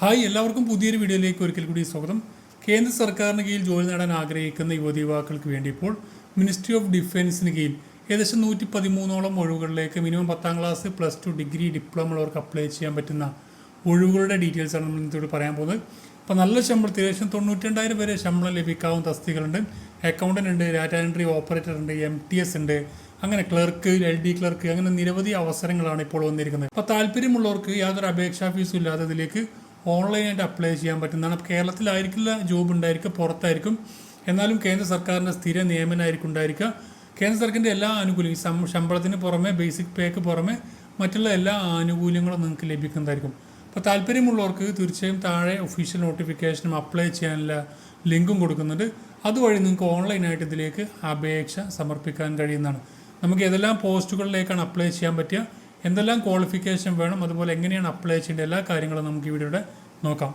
Hi എല്ലാവർക്കും പുതിയൊരു വീഡിയോയിലേക്ക് ഒരിക്കൽ കൂടി സ്വാഗതം. കേന്ദ്ര സർക്കാരിന് കീഴിൽ ജോലി നേടാൻ ആഗ്രഹിക്കുന്ന യുവതി യുവാക്കൾക്ക് വേണ്ടി ഇപ്പോൾ മിനിസ്ട്രി ഓഫ് ഡിഫൻസിന് കീഴിൽ ഏകദേശം നൂറ്റി പതിമൂന്നോളം ഒഴിവുകളിലേക്ക് മിനിമം പത്താം class plus two degree diploma ഉള്ളവർക്ക് അപ്ലൈ ചെയ്യാൻ പറ്റുന്ന ഒഴിവുകളുടെ ഡീറ്റെയിൽസ് ആണ് നമ്മൾ ഇന്നത്തോട് പറയാൻ പോകുന്നത്. അപ്പോൾ നല്ല ശമ്പളത്തിൽ ഏകദേശം തൊണ്ണൂറ്റിരണ്ടായിരം വരെ ശമ്പളം ലഭിക്കാവുന്ന തസ്തികളുണ്ട് അക്കൗണ്ടന്റ് ഉണ്ട് ഡാറ്റാ എൻട്രി ഓപ്പറേറ്റർ ഉണ്ട് എം ടി എസ് ഉണ്ട് അങ്ങനെ ക്ലർക്ക് എൽ ഡി ക്ലർക്ക് അങ്ങനെ നിരവധി അവസരങ്ങളാണ് ഇപ്പോൾ വന്നിരിക്കുന്നത്. അപ്പോൾ താല്പര്യമുള്ളവർക്ക് യാതൊരു അപേക്ഷാ ഫീസും ഇല്ലാതെ ഇതിലേക്ക് ഓൺലൈനായിട്ട് അപ്ലൈ ചെയ്യാൻ പറ്റുന്നതാണ്. കേരളത്തിലായിരിക്കില്ല ജോബ് ഉണ്ടായിരിക്കുക പുറത്തായിരിക്കും. എന്നാലും കേന്ദ്ര സർക്കാരിന്റെ സ്ഥിര നിയമനമായിരിക്കും ഉണ്ടായിരിക്കുക. കേന്ദ്ര സർക്കാരിന്റെ എല്ലാ ആനുകൂല്യങ്ങളും ശമ്പളത്തിന് പുറമെ ബേസിക് പേക്ക് പുറമെ മറ്റുള്ള എല്ലാ ആനുകൂല്യങ്ങളും നിങ്ങൾക്ക് ലഭിക്കുന്നതായിരിക്കും. അപ്പോൾ താല്പര്യമുള്ളവർക്ക് തീർച്ചയായും താഴെ ഒഫീഷ്യൽ നോട്ടിഫിക്കേഷനും അപ്ലൈ ചെയ്യാനുള്ള ലിങ്കും കൊടുക്കുന്നുണ്ട്. അതുവഴി നിങ്ങൾക്ക് ഓൺലൈനായിട്ട് ഇതിലേക്ക് അപേക്ഷ സമർപ്പിക്കാൻ കഴിയുന്നതാണ്. നമുക്ക് ഏതെല്ലാം പോസ്റ്റുകളിലേക്കാണ് അപ്ലൈ ചെയ്യാൻ പറ്റുക? എന്തെല്ലാം ക്വാളിഫിക്കേഷൻ വേണം അതുപോലെ എങ്ങനെയാണ് അപ്ലൈ ചെയ്യേണ്ട എല്ലാ കാര്യങ്ങളും നമുക്ക് ഈ വീഡിയോയുടെ നോക്കാം.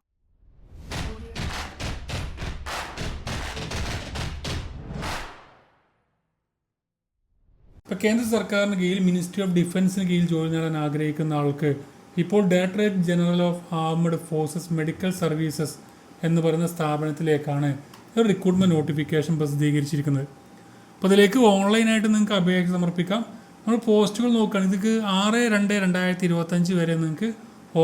ഇപ്പോൾ കേന്ദ്ര സർക്കാരിന് കീഴിൽ മിനിസ്ട്രി ഓഫ് ഡിഫൻസിന് കീഴിൽ ജോലി നേടാൻ ആഗ്രഹിക്കുന്ന ആൾക്ക് ഇപ്പോൾ directorate general of armed forces medical services എന്ന് പറയുന്ന സ്ഥാപനത്തിലേക്കാണ് ഒരു റിക്രൂട്ട്മെന്റ് നോട്ടിഫിക്കേഷൻ പ്രസിദ്ധീകരിച്ചിരിക്കുന്നത്. അപ്പോൾ അതിലേക്ക് ഓൺലൈനായിട്ട് നിങ്ങൾക്ക് അപേക്ഷ സമർപ്പിക്കാം. നമ്മൾ പോസ്റ്റുകൾ നോക്കുകയാണെങ്കിൽ ഇതിക്ക് ആറ് രണ്ട് രണ്ടായിരത്തി ഇരുപത്തഞ്ച് വരെ നിങ്ങൾക്ക്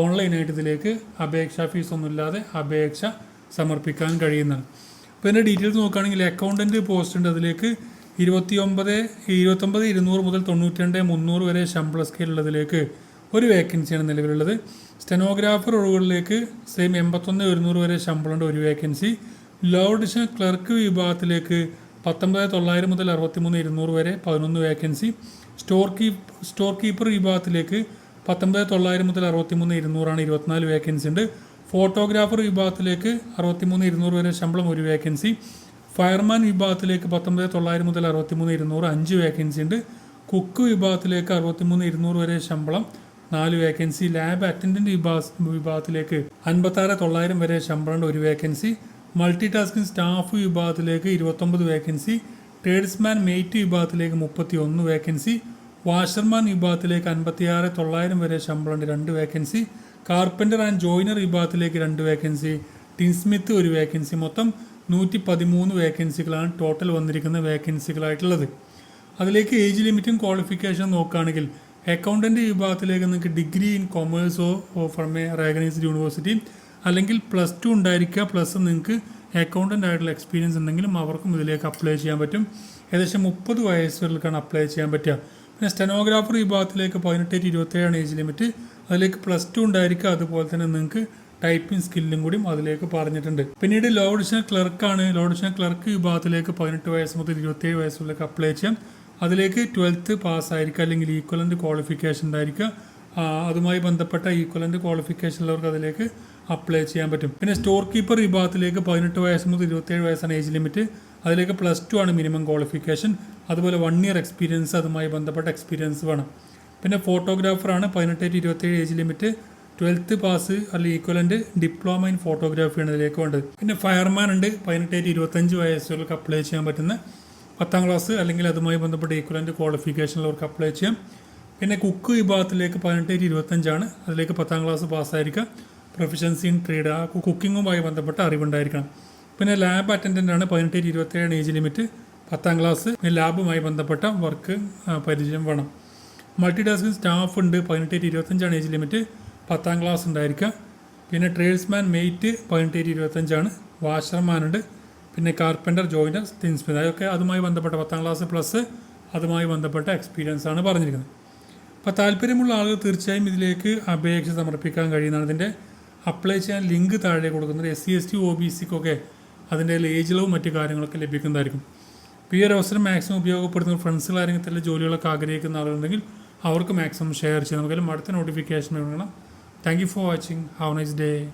ഓൺലൈനായിട്ട് ഇതിലേക്ക് അപേക്ഷാ ഫീസൊന്നുമില്ലാതെ അപേക്ഷ സമർപ്പിക്കാൻ കഴിയുന്നതാണ്. അപ്പോൾ ഇതിന്റെ ഡീറ്റെയിൽസ് നോക്കുകയാണെങ്കിൽ അക്കൗണ്ടന്റ് പോസ്റ്റ് ഉണ്ട്. അതിലേക്ക് ഇരുപത്തി ഒമ്പത് ഇരുപത്തൊമ്പത് ഇരുന്നൂറ് മുതൽ തൊണ്ണൂറ്റി രണ്ട് മുന്നൂറ് വരെ ശമ്പള സ്കെയിലുള്ളതിലേക്ക് ഒരു വേക്കൻസിയാണ് നിലവിലുള്ളത്. സ്റ്റെനോഗ്രാഫർ ഒഴിവുകളിലേക്ക് സെയിം എൺപത്തൊന്ന് ഒരുന്നൂറ് വരെ ശമ്പളമുണ്ട് ഒരു വേക്കൻസി ലോഡിഷൻ ക്ലർക്ക് വിഭാഗത്തിലേക്ക് പത്തൊമ്പത് തൊള്ളായിരം മുതൽ അറുപത്തിമൂന്ന് ഇരുന്നൂറ് വരെ പതിനൊന്ന് vacancy store keep store keeper വിഭാഗത്തിലേക്ക് പത്തൊമ്പത് തൊള്ളായിരം മുതൽ അറുപത്തിമൂന്ന് ഇരുന്നൂറാണ് ഇരുപത്തിനാല് വേക്കൻസി ഉണ്ട്. ഫോട്ടോഗ്രാഫർ വിഭാഗത്തിലേക്ക് അറുപത്തിമൂന്ന് ഇരുന്നൂറ് വരെ ശമ്പളം ഒരു വേക്കൻസി ഫയർമാൻ വിഭാഗത്തിലേക്ക് പത്തൊമ്പത് തൊള്ളായിരം മുതൽ അറുപത്തിമൂന്ന് ഇരുന്നൂറ് അഞ്ച് വേക്കൻസി ഉണ്ട്. കുക്ക് വിഭാഗത്തിലേക്ക് അറുപത്തിമൂന്ന് ഇരുന്നൂറ് വരെ ശമ്പളം നാല് വേക്കൻസി ലാബ് അറ്റൻഡന്റ് വിഭാഗ വിഭാഗത്തിലേക്ക് അൻപത്താറ് തൊള്ളായിരം വരെ ശമ്പളം ഒരു വേക്കൻസി മൾട്ടി ടാസ്കിംഗ് സ്റ്റാഫ് വിഭാഗത്തിലേക്ക് ഇരുപത്തൊമ്പത് വേക്കൻസി ട്രേഡ്സ്മാൻ മെയ്റ്റ് വിഭാഗത്തിലേക്ക് മുപ്പത്തി ഒന്ന് വേക്കൻസി വാഷർമാൻ വിഭാഗത്തിലേക്ക് അൻപത്തിയാറ് തൊള്ളായിരം വരെ ശമ്പളമുണ്ട് രണ്ട് വേക്കൻസി കാർപ്പന്റർ ആൻഡ് ജോയിനർ വിഭാഗത്തിലേക്ക് രണ്ട് വേക്കൻസി ടിൻസ്മിത്ത് ഒരു വേക്കൻസി മൊത്തം നൂറ്റി പതിമൂന്ന് വേക്കൻസികളാണ് ടോട്ടൽ വന്നിരിക്കുന്ന വേക്കൻസികളായിട്ടുള്ളത് അതിലേക്ക് ഏജ് ലിമിറ്റും ക്വാളിഫിക്കേഷൻ നോക്കുകയാണെങ്കിൽ അക്കൗണ്ടന്റ് വിഭാഗത്തിലേക്ക് നിങ്ങൾക്ക് ഡിഗ്രി ഇൻ കൊമേഴ്സോ ഫ്രം എ റെക്കഗ്നൈസ്ഡ് യൂണിവേഴ്സിറ്റി അല്ലെങ്കിൽ പ്ലസ് ടു ഉണ്ടായിരിക്കുക. പ്ലസ് നിങ്ങൾക്ക് അക്കൗണ്ടന്റ് ആയിട്ടുള്ള എക്സ്പീരിയൻസ് ഉണ്ടെങ്കിലും അവർക്കും ഇതിലേക്ക് അപ്ലൈ ചെയ്യാൻ പറ്റും. ഏകദേശം മുപ്പത് വയസ്സ് വരെക്കാണ് അപ്ലൈ ചെയ്യാൻ പറ്റുക. പിന്നെ സ്റ്റെനോഗ്രാഫർ വിഭാഗത്തിലേക്ക് പതിനെട്ട് ഇരുപത്തേഴാണ് ഏജ് ലിമിറ്റ് അതിലേക്ക് പ്ലസ് ടു ഉണ്ടായിരിക്കുക. അതുപോലെ തന്നെ നിങ്ങൾക്ക് ടൈപ്പിംഗ് സ്കില്ലും കൂടിയും അതിലേക്ക് പറഞ്ഞിട്ടുണ്ട്. പിന്നീട് ലോ ഡിവിഷൻ ക്ലർക്കാണ് ലോ ക്ലർക്ക് വിഭാഗത്തിലേക്ക് പതിനെട്ട് വയസ്സ് മുതൽ ഇരുപത്തേഴ് വയസ്സുകളിലേക്ക് അപ്ലൈ ചെയ്യാം. അതിലേക്ക് ട്വൽത്ത് പാസ് ആയിരിക്കുക. അല്ലെങ്കിൽ ഈക്വലന്റ് ക്വാളിഫിക്കേഷൻ ഉണ്ടായിരിക്കുക. അതുമായി ബന്ധപ്പെട്ട ഈക്വലന്റ് ക്വാളിഫിക്കേഷൻ ഉള്ളവർക്ക് അതിലേക്ക് അപ്ലൈ ചെയ്യാൻ പറ്റും. പിന്നെ സ്റ്റോർ കീപ്പർ വിഭാഗത്തിലേക്ക് പതിനെട്ട് വയസ്സ് മുതൽ ഇരുപത്തേഴ് വയസ്സാണ് ഏജ് ലിമിറ്റ് അതിലേക്ക് പ്ലസ് ടു ആണ് മിനിമം ക്വാളിഫിക്കേഷൻ അതുപോലെ വൺ ഇയർ എക്സ്പീരിയൻസ് അതുമായി ബന്ധപ്പെട്ട എക്സ്പീരിയൻസ് വേണം. പിന്നെ ഫോട്ടോഗ്രാഫറാണ് പതിനെട്ട് ടു ഇരുപത്തേഴ് ഏജ് ലിമിറ്റ് ട്വൽത്ത് പാസ് അല്ലെങ്കിൽ ഈക്വലന്റ് ഡിപ്ലോമ ഇൻ ഫോട്ടോഗ്രാഫിയാണ് ഇതിലേക്ക് വേണ്ടത്. പിന്നെ ഫയർമാൻ ഉണ്ട് പതിനെട്ട് ടു ഇരുപത്തഞ്ച് വയസ്സുകൾക്ക് അപ്ലൈ ചെയ്യാൻ പറ്റുന്ന പത്താം ക്ലാസ് അല്ലെങ്കിൽ അതുമായി ബന്ധപ്പെട്ട ഈക്വലന്റ് ക്വാളിഫിക്കേഷനുള്ളവർക്ക് അപ്ലൈ ചെയ്യാം. പിന്നെ കുക്ക് വിഭാഗത്തിലേക്ക് പതിനെട്ട് ഇരുപത്തഞ്ചാണ്. അതിലേക്ക് പത്താം ക്ലാസ് പാസ്സായിരിക്കുക. പ്രൊഫഷൻസി ഇൻ ട്രേഡ് ആ കുക്കിങ്ങുമായി ബന്ധപ്പെട്ട അറിവുണ്ടായിരിക്കണം. പിന്നെ ലാബ് അറ്റൻഡന്റ് ആണ് പതിനെട്ട് ടു ഇരുപത്തേഴാണ് ഏജ് ലിമിറ്റ് പത്താം ക്ലാസ് പിന്നെ ലാബുമായി ബന്ധപ്പെട്ട വർക്ക് പരിചയം വേണം. മൾട്ടി ടാസ്കിംഗ് സ്റ്റാഫ് ഉണ്ട്. പതിനെട്ട് ഇരുപത്തഞ്ചാണ് ഏജ് ലിമിറ്റ് പത്താം ക്ലാസ് ഉണ്ടായിരിക്കുക. പിന്നെ ട്രേഡ്സ്മാൻ മെയ്റ്റ് പതിനെട്ട് ഇരുപത്തഞ്ചാണ്. വാഷർമാൻ ഉണ്ട്. പിന്നെ കാർപ്പന്റർ ജോയിനർ തിൻസ്മിത് അതൊക്കെ അതുമായി ബന്ധപ്പെട്ട പത്താം ക്ലാസ് പ്ലസ് അതുമായി ബന്ധപ്പെട്ട എക്സ്പീരിയൻസ് ആണ് പറഞ്ഞിരിക്കുന്നത്. അപ്പോൾ താല്പര്യമുള്ള ആളുകൾ തീർച്ചയായും ഇതിലേക്ക് അപേക്ഷ സമർപ്പിക്കാൻ കഴിയുന്നതാണ്. ഇതിന്റെ അപ്ലൈ ചെയ്യാൻ ലിങ്ക് താഴെ കൊടുക്കുന്നത് S C S T O B സിക്കൊക്കെ അതിന്റെ ഏജിലവും മറ്റു കാര്യങ്ങളൊക്കെ ലഭിക്കുന്നതായിരിക്കും. അപ്പോൾ ഈ ഒരു അവസരം മാക്സിമം ഉപയോഗപ്പെടുത്തുന്ന ഫ്രണ്ട്സുകൾ ആരെങ്കിലും തന്നെ ജോലികളൊക്കെ ആഗ്രഹിക്കുന്ന ആളുണ്ടെങ്കിൽ അവർക്ക് മാക്സിമം ഷെയർ ചെയ്യാം. നമുക്കെല്ലാം അടുത്ത നോട്ടിഫിക്കേഷൻ വേണം thank you for watching have nice day